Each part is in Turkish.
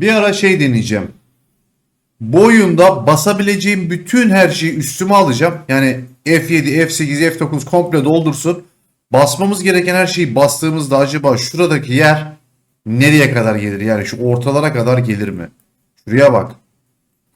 Bir ara şey deneyeceğim. Bu oyunda basabileceğim bütün her şeyi üstüme alacağım. Yani F7, F8, F9 komple doldursun. Basmamız gereken her şeyi bastığımızda acaba şuradaki yer nereye kadar gelir? Yani şu ortalara kadar gelir mi? Şuraya bak.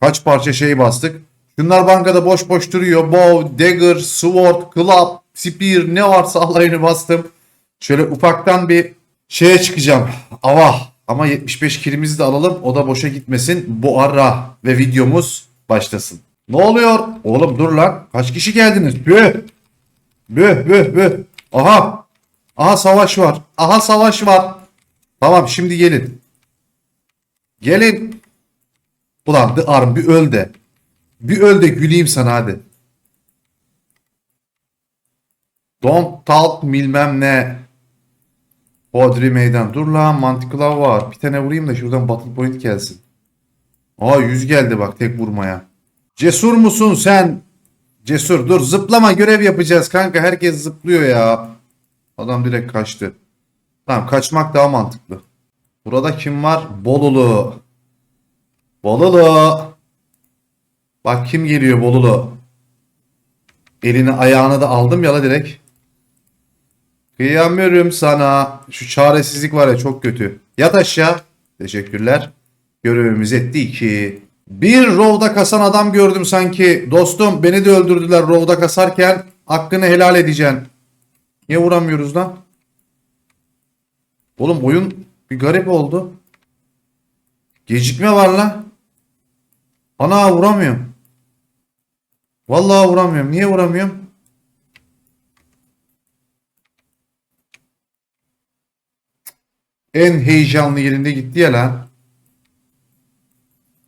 Kaç parça şey bastık. Şunlar bankada boş boş duruyor. Bow, dagger, sword, club, spear ne varsa alayını bastım. Şöyle ufaktan bir şeye çıkacağım. Ava. Ama 75 kilimizi de alalım. O da boşa gitmesin. Bu ara ve videomuz başlasın. Ne oluyor? Oğlum dur lan. Kaç kişi geldiniz? Büh. Büh büh büh. Aha. Aha savaş var. Aha savaş var. Tamam şimdi gelin. Gelin. Ulan The Arm bir öl de. Bir öl de güleyim sana hadi. Don't talk bilmem ne. Hodri meydan. Dur lan mantıklı var. Bir tane vurayım da şuradan battle point gelsin. Aa 100 geldi bak tek vurmaya. Cesur musun sen? Cesur dur zıplama görev yapacağız kanka. Herkes zıplıyor ya. Adam direkt kaçtı. Tamam kaçmak daha mantıklı. Burada kim var? Bolulu. Bolulu. Bak kim geliyor Bolulu. Elini ayağını da aldım yala direkt. Kıyamıyorum sana. Şu çaresizlik var ya çok kötü. Yat aşağı. Teşekkürler. Görevimiz etti ki. Bir rovda kasan adam gördüm sanki. Dostum beni de öldürdüler rovda kasarken. Hakkını helal edeceksin. Niye vuramıyoruz lan? Oğlum oyun bir garip oldu. Gecikme var lan. Ana vuramıyorum. Vallahi vuramıyorum. Niye vuramıyorum? En heyecanlı yerinde gitti ya lan.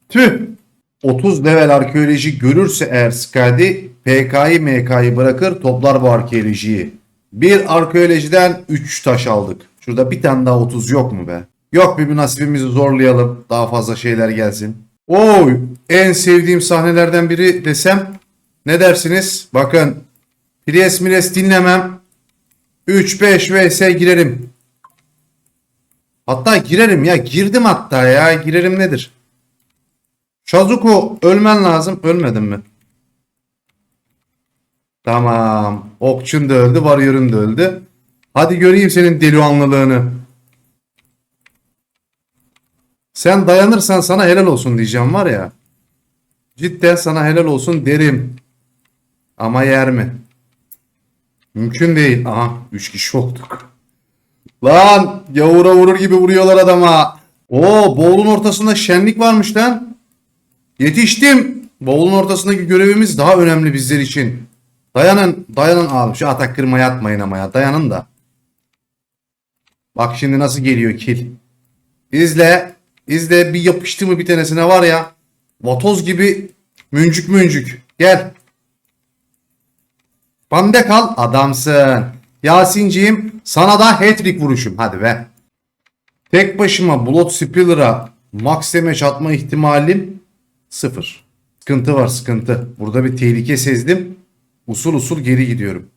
Tüh. 30 level arkeoloji görürse eğer Skadi PK'yı MK'yı bırakır toplar bu arkeolojiyi. Bir arkeolojiden 3 taş aldık. Şurada bir tane daha 30 yok mu be? Yok bir nasibimizi zorlayalım. Daha fazla şeyler gelsin. Oy en sevdiğim sahnelerden biri desem ne dersiniz? Bakın Pires Mires dinlemem. 3-5 vs girerim. Hatta girerim ya girdim hatta ya girerim nedir? Shazuko ölmen lazım. Ölmedin mi? Tamam. Okçun da öldü. Warrior'ın da öldü. Hadi göreyim senin delikanlılığını. Sen dayanırsan sana helal olsun diyeceğim var ya. Cidden sana helal olsun derim. Ama yer mi? Mümkün değil. Aha 3 kişi olduk. Lan gavura vurur gibi vuruyorlar adama. Oo boğulun ortasında şenlik varmış lan. Yetiştim. Bavulun ortasındaki görevimiz daha önemli bizler için. Dayanın, dayanın abi. Şu atak kırmaya atmayın ama ya. Dayanın da. Bak şimdi nasıl geliyor kill. İzle. İzle bir yapıştı mı bir tanesine var ya. Vatoz gibi müncük müncük. Gel. Bende kal adamsın. Yasinciğim sana da hat-trick vuruşum. Hadi be. Tek başıma Blood Spiller'a max damage atma ihtimalim Sıfır. Sıkıntı var sıkıntı. Burada bir tehlike sezdim. Usul usul geri gidiyorum.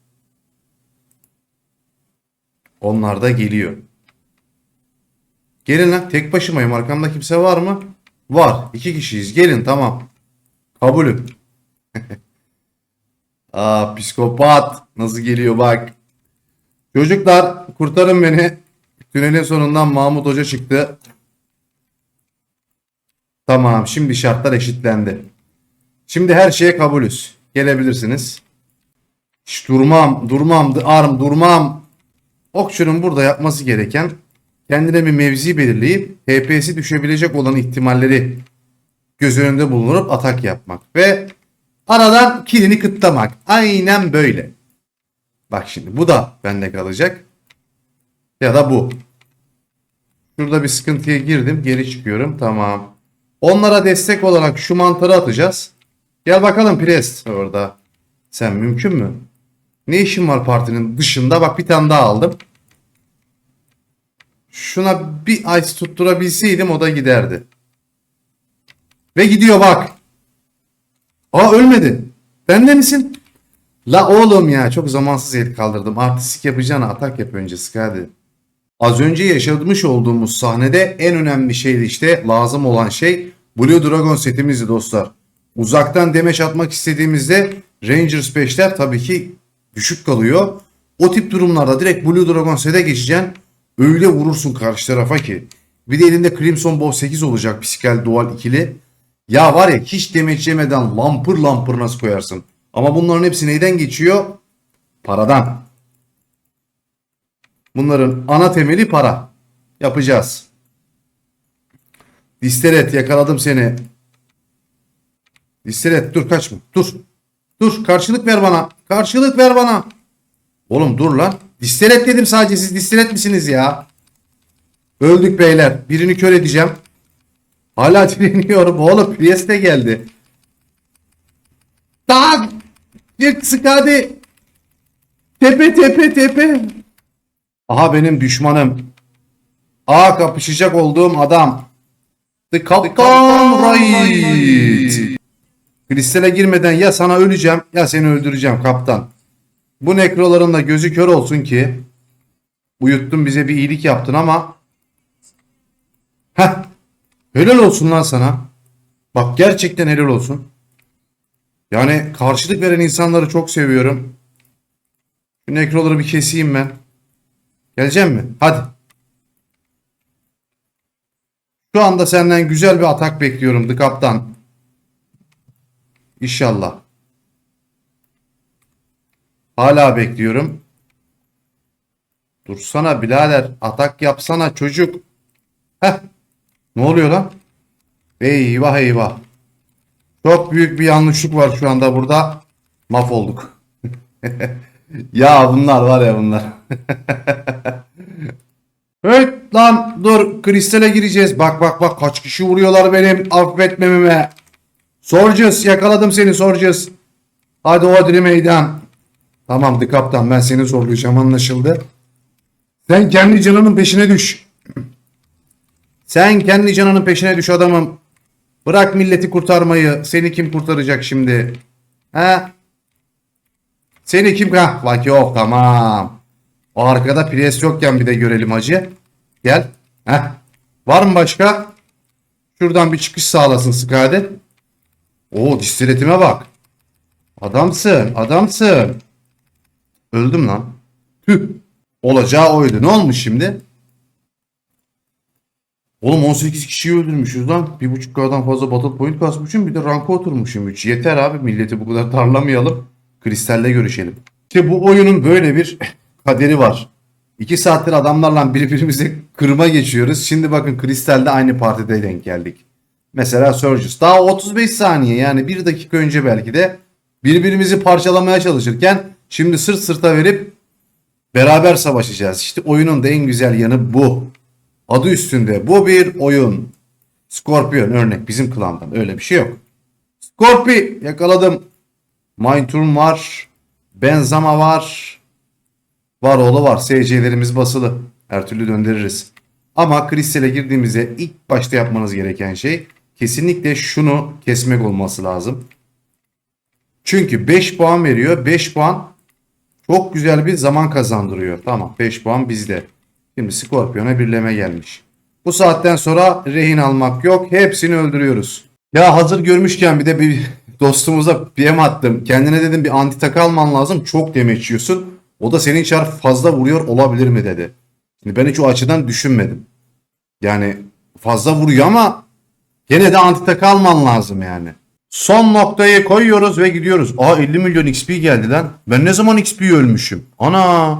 Onlar da geliyor. Gelin lan tek başımayım. Arkamda kimse var mı? Var. İki kişiyiz. Gelin tamam. Kabulüm. Aa psikopat. Nasıl geliyor bak. Çocuklar kurtarın beni. Tünelin sonundan Mahmut Hoca çıktı. Tamam şimdi şartlar eşitlendi. Şimdi her şeye kabulüz. Gelebilirsiniz. Hiç durmam, durmam, arm, durmam. Okçunun burada yapması gereken kendine bir mevzi belirleyip HP'si düşebilecek olan ihtimalleri göz önünde bulunup atak yapmak. Ve aradan kilini kıtlamak. Aynen böyle. Bak şimdi bu da bende kalacak. Ya da bu. Şurada bir sıkıntıya girdim. Geri çıkıyorum. Tamam. Onlara destek olarak şu mantarı atacağız. Gel bakalım Priest orada. Sen mümkün mü? Ne işin var partinin dışında? Bak bir tane daha aldım. Şuna bir ice tutturabilseydim o da giderdi. Ve gidiyor bak. Aa ölmedi. Bende misin? La oğlum ya çok zamansız el kaldırdım. Artistik yapacağına atak yap önce hadi. Az önce yaşamış olduğumuz sahnede en önemli şey işte lazım olan şey Blue Dragon setimizdi dostlar. Uzaktan demeç atmak istediğimizde Rangers 5'ler tabii ki düşük kalıyor. O tip durumlarda direkt Blue Dragon sete geçeceksin. Öyle vurursun karşı tarafa ki. Bir de elinde Crimson Bow 8 olacak psikel dual ikili. Ya var ya hiç demeç yemeden lampır lampır nasıl koyarsın? Ama bunların hepsi neyden geçiyor? Paradan. Bunların ana temeli para. Yapacağız. Disteret yakaladım seni. Disteret dur kaçma. Dur. Dur karşılık ver bana. Karşılık ver bana. Oğlum dur lan. Disteret dedim sadece siz disteret misiniz ya? Öldük beyler. Birini kör edeceğim. Hala direniyorum. Oğlum Priest de geldi. Tak! Bir sık hadi. Tepe tepe tepe. Aha benim düşmanım. Aa kapışacak olduğum adam. The Captain Right. Kristale girmeden ya sana öleceğim ya seni öldüreceğim kaptan. Bu nekroların da gözü kör olsun ki uyuttun bize bir iyilik yaptın ama Heh. Helal olsun lan sana. Bak gerçekten helal olsun. Yani karşılık veren insanları çok seviyorum. Şu nekroları bir keseyim ben. Geleceğim mi? Hadi. Şu anda senden güzel bir atak bekliyorum The. İnşallah. Hala bekliyorum. Dursana birader. Atak yapsana çocuk. Heh. Ne oluyor lan? Eyvah eyvah. Çok büyük bir yanlışlık var şu anda burada. Mahvolduk. ya bunlar var ya bunlar. Evet lan dur kristale gireceğiz. Bak bak bak kaç kişi vuruyorlar benim affetmememe. Sorcus yakaladım seni Sorcus. Hadi Odri meydan. Tamamdı kaptan ben seni zorlayacağım anlaşıldı. Sen kendi canının peşine düş. Sen kendi canının peşine düş adamım. Bırak milleti kurtarmayı. Seni kim kurtaracak şimdi? Ha? Seni kim ha? Bak yok tamam. O arkada pres yokken bir de görelim hacı. Gel. Heh. Var mı başka? Şuradan bir çıkış sağlasın Skade. Oo distiletime bak. Adamsın. Adamsın. Öldüm lan. Tüh. Olacağı oydu. Ne olmuş şimdi? Oğlum 18 kişiyi öldürmüşüz lan. Bir buçuk kadar fazla battle point kasmışım. Bir de ranka oturmuşum 3. Yeter abi milleti bu kadar darlamayalım. Kristalle görüşelim. İşte bu oyunun böyle bir kaderi var. 2 saattir adamlarla birbirimizi kırma geçiyoruz. Şimdi bakın Kristal'de aynı partide denk geldik. Mesela Surges. Daha 35 saniye yani 1 dakika önce belki de birbirimizi parçalamaya çalışırken şimdi sırt sırta verip beraber savaşacağız. İşte oyunun da en güzel yanı bu. Adı üstünde bu bir oyun. Scorpion örnek bizim klandan öyle bir şey yok. Scorpi yakaladım. Mindturm var. Benzama var. Var oğlu var. SC'lerimiz basılı. Her türlü döndürürüz. Ama kristale girdiğimizde ilk başta yapmanız gereken şey kesinlikle şunu kesmek olması lazım. Çünkü 5 puan veriyor. 5 puan çok güzel bir zaman kazandırıyor. Tamam 5 puan bizde. Şimdi Scorpion'a birleme gelmiş. Bu saatten sonra rehin almak yok. Hepsini öldürüyoruz. Ya hazır görmüşken bir de bir dostumuza PM attım. Kendine dedim bir anti takı alman lazım. Çok demeç yiyorsun. O da senin çar fazla vuruyor olabilir mi dedi. Şimdi ben hiç o açıdan düşünmedim. Yani fazla vuruyor ama gene de anti takı alman lazım yani. Son noktayı koyuyoruz ve gidiyoruz. Aa 50 milyon XP geldi lan. Ben ne zaman XP ölmüşüm? Ana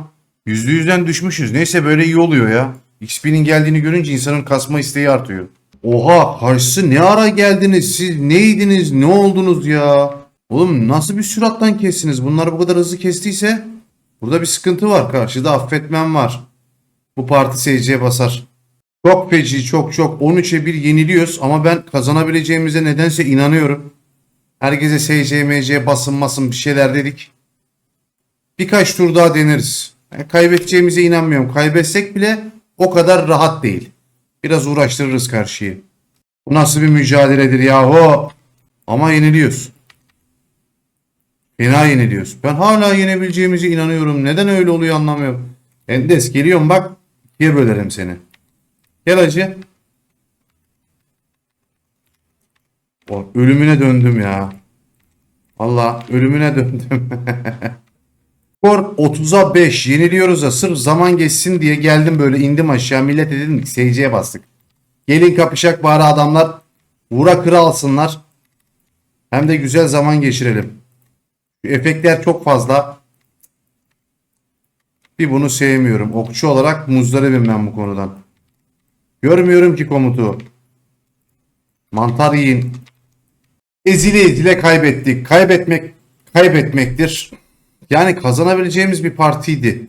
%100'den düşmüşüz. Neyse böyle iyi oluyor ya. XP'nin geldiğini görünce insanın kasma isteği artıyor. Oha karşısı ne ara geldiniz? Siz neydiniz? Ne oldunuz ya? Oğlum nasıl bir sürattan kestiniz? Bunlar bu kadar hızlı kestiyse burada bir sıkıntı var. Karşıda affetmem var. Bu parti seyirciye basar. Çok feci çok çok 13'e 1 yeniliyoruz ama ben kazanabileceğimize nedense inanıyorum. Herkese SC, MC basınmasın bir şeyler dedik. Birkaç tur daha deneriz. Yani kaybedeceğimize inanmıyorum. Kaybetsek bile o kadar rahat değil. Biraz uğraştırırız karşıyı. Bu nasıl bir mücadeledir yahu? Ama yeniliyoruz. Fena yeniliyoruz. Ben hala yenebileceğimize inanıyorum. Neden öyle oluyor anlamıyorum. Endes geliyorum bak. ikiye bölerim seni. Gel hacı. O, ölümüne döndüm ya. Valla ölümüne döndüm. Skor 30'a 5 yeniliyoruz da sırf zaman geçsin diye geldim böyle indim aşağı millet dedim ki seyirciye bastık. Gelin kapışak bari adamlar vura kıra alsınlar. Hem de güzel zaman geçirelim. Şu efektler çok fazla. Bir bunu sevmiyorum. Okçu olarak muzdaribim ben bu konudan. Görmüyorum ki komutu. Mantar yiyin. Ezile ezile kaybettik. Kaybetmek kaybetmektir. Yani kazanabileceğimiz bir partiydi.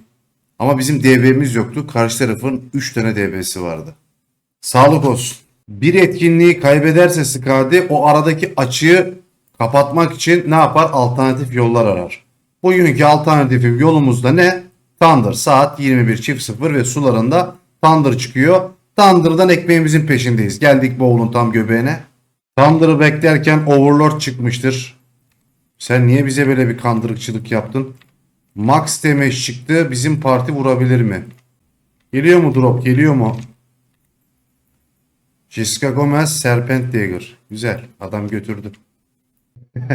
Ama bizim DB'miz yoktu. Karşı tarafın 3 tane DB'si vardı. Sağlık olsun. Bir etkinliği kaybederse Skadi o aradaki açığı kapatmak için ne yapar? Alternatif yollar arar. Bugünkü alternatif yolumuz da ne? Thunder saat 21.00 ve sularında Thunder çıkıyor. Thunder'dan ekmeğimizin peşindeyiz. Geldik Bowl'un tam göbeğine. Thunder'ı beklerken Overlord çıkmıştır. Sen niye bize böyle bir kandırıkçılık yaptın? Max Demeş çıktı. Bizim parti vurabilir mi? Geliyor mu drop? Geliyor mu? Jessica Gomez, Serpent Dagger. Güzel. Adam götürdü.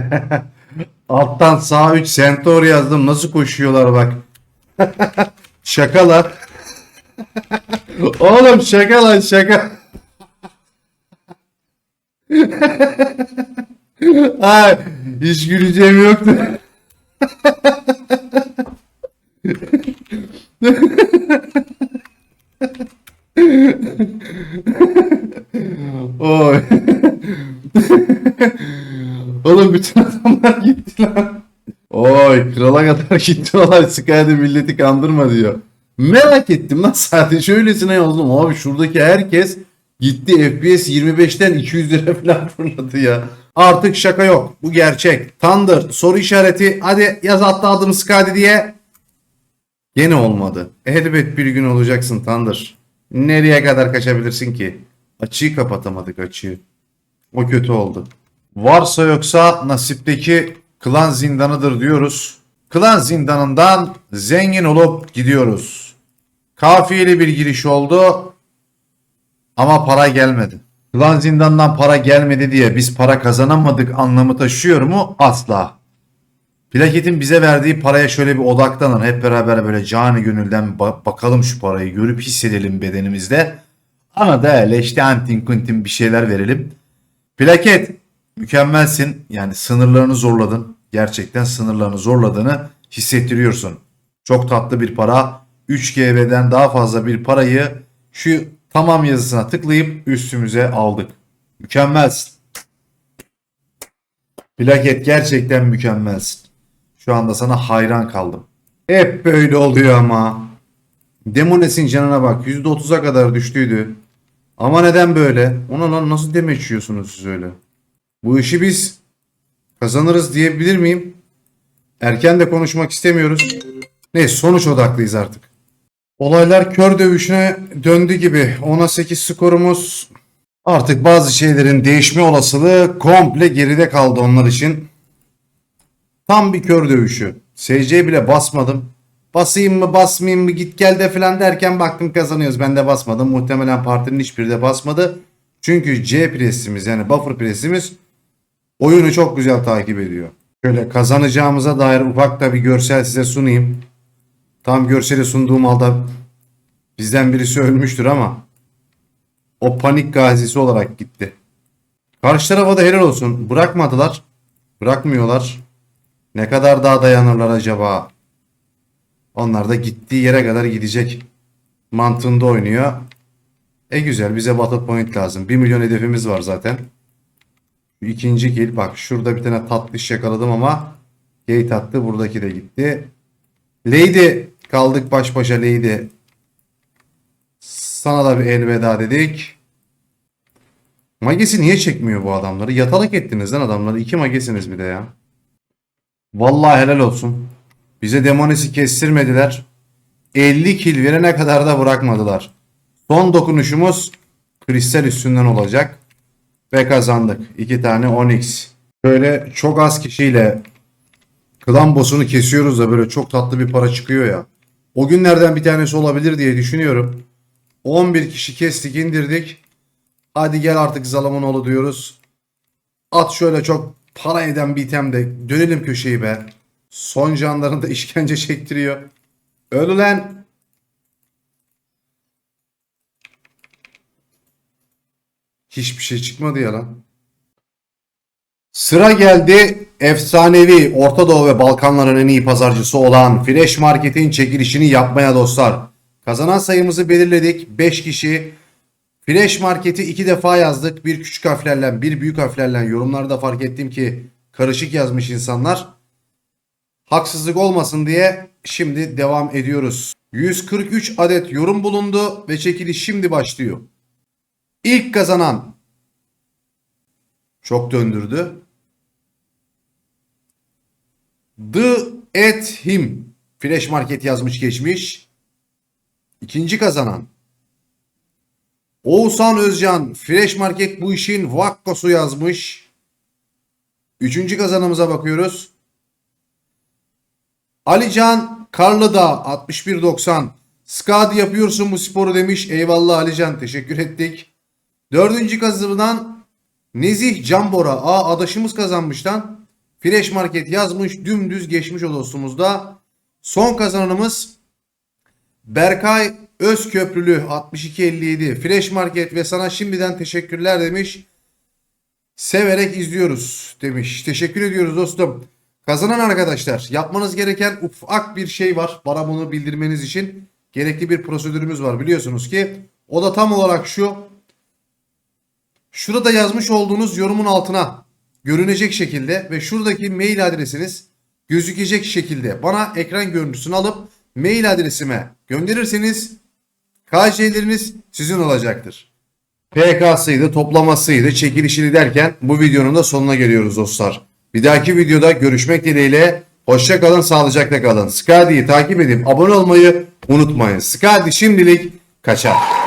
Alttan sağ 3 Centaur yazdım. Nasıl koşuyorlar bak. Şakalar. Oğlum şaka lan şaka. Ay, hiç güleceğim yoktu. Oy. Oğlum bütün adamlar gitti lan. Oy krala kadar gitti olay Sky'de milleti kandırma diyor. Merak ettim lan sadece öylesine yazdım. Abi şuradaki herkes gitti FPS 25'ten 200 lira falan fırladı ya. Artık şaka yok. Bu gerçek. Thunder soru işareti. Hadi yaz atla adım Skadi diye. Gene olmadı. Elbet bir gün olacaksın Thunder. Nereye kadar kaçabilirsin ki? Açıyı kapatamadık açıyı. O kötü oldu. Varsa yoksa nasipteki klan zindanıdır diyoruz. Klan zindanından zengin olup gidiyoruz. Kafiyeli bir giriş oldu ama para gelmedi. Klan zindandan para gelmedi diye biz para kazanamadık anlamı taşıyor mu? Asla. Plaketin bize verdiği paraya şöyle bir odaklanın. Hep beraber böyle cani gönülden ba- bakalım şu parayı. Görüp hissedelim bedenimizde. Ama da öyle işte antin kuntin bir şeyler verelim. Plaket mükemmelsin. Yani sınırlarını zorladın. Gerçekten sınırlarını zorladığını hissettiriyorsun. Çok tatlı bir para. 3GB'den daha fazla bir parayı şu tamam yazısına tıklayıp üstümüze aldık. Mükemmelsin. Plaket gerçekten mükemmelsin. Şu anda sana hayran kaldım. Hep böyle oluyor ama. Demones'in canına bak. %30'a kadar düştüydü. Ama neden böyle? Ona lan nasıl demeçiyorsunuz siz öyle? Bu işi biz kazanırız diyebilir miyim? Erken de konuşmak istemiyoruz. Neyse sonuç odaklıyız artık. Olaylar kör dövüşüne döndü gibi. 10'a 8 skorumuz. Artık bazı şeylerin değişme olasılığı komple geride kaldı onlar için. Tam bir kör dövüşü. SC bile basmadım. Basayım mı basmayayım mı git gel de falan derken baktım kazanıyoruz. Ben de basmadım. Muhtemelen partinin hiçbiri de basmadı. Çünkü C presimiz yani buffer presimiz oyunu çok güzel takip ediyor. Şöyle kazanacağımıza dair ufak da bir görsel size sunayım. Tam görseli sunduğum halde bizden birisi ölmüştür ama o panik gazisi olarak gitti. Karşı tarafa da helal olsun. Bırakmadılar. Bırakmıyorlar. Ne kadar daha dayanırlar acaba? Onlar da gittiği yere kadar gidecek. Mantığında oynuyor. E güzel bize battle point lazım. 1 milyon hedefimiz var zaten. Şu kill. Bak şurada bir tane tatlış yakaladım ama gate attı. Buradaki de gitti. Lady kaldık baş başa Lady. Sana da bir elveda dedik. Magesi niye çekmiyor bu adamları? Yatalak ettiniz lan adamları. İki magesiniz bir de ya. Vallahi helal olsun. Bize demonesi kestirmediler. 50 kill verene kadar da bırakmadılar. Son dokunuşumuz kristal üstünden olacak. Ve kazandık. 2 tane Onyx. Böyle çok az kişiyle klan boss'unu kesiyoruz da böyle çok tatlı bir para çıkıyor ya. O günlerden bir tanesi olabilir diye düşünüyorum. 11 kişi kestik indirdik. Hadi gel artık Zalamanoğlu diyoruz. At şöyle çok para eden bir item de dönelim köşeyi be. Son canlarını da işkence çektiriyor. Öl lan. Hiçbir şey çıkmadı ya lan. Sıra geldi efsanevi Orta Doğu ve Balkanların en iyi pazarcısı olan Fresh Market'in çekilişini yapmaya dostlar. Kazanan sayımızı belirledik. 5 kişi. Fresh Market'i iki defa yazdık. Bir küçük harflerle bir büyük harflerle yorumlarda fark ettim ki karışık yazmış insanlar. Haksızlık olmasın diye şimdi devam ediyoruz. 143 adet yorum bulundu ve çekiliş şimdi başlıyor. İlk kazanan çok döndürdü. The at him. Flash Market yazmış geçmiş. İkinci kazanan. Oğuzhan Özcan. Fresh Market bu işin vakkosu yazmış. Üçüncü kazanımıza bakıyoruz. Alican Karlıdağ 6190. Skad yapıyorsun bu sporu demiş. Eyvallah Alican teşekkür ettik. Dördüncü kazanımdan Nezih Cambora. Aa adaşımız kazanmıştan. Fresh Market yazmış. Dümdüz geçmiş o dostumuzda. Son kazananımız Berkay Özköprülü 6257. Fresh Market ve sana şimdiden teşekkürler demiş. Severek izliyoruz demiş. Teşekkür ediyoruz dostum. Kazanan arkadaşlar yapmanız gereken ufak bir şey var. Bana bunu bildirmeniz için gerekli bir prosedürümüz var biliyorsunuz ki. O da tam olarak şu. Şurada yazmış olduğunuz yorumun altına görünecek şekilde ve şuradaki mail adresiniz gözükecek şekilde bana ekran görüntüsünü alıp mail adresime gönderirseniz KC'leriniz sizin olacaktır. PK'sıydı, toplamasıydı, çekilişini derken bu videonun da sonuna geliyoruz dostlar. Bir dahaki videoda görüşmek dileğiyle. Hoşça kalın, sağlıcakla kalın. Skadi'yi takip edip abone olmayı unutmayın. Skadi şimdilik kaçar.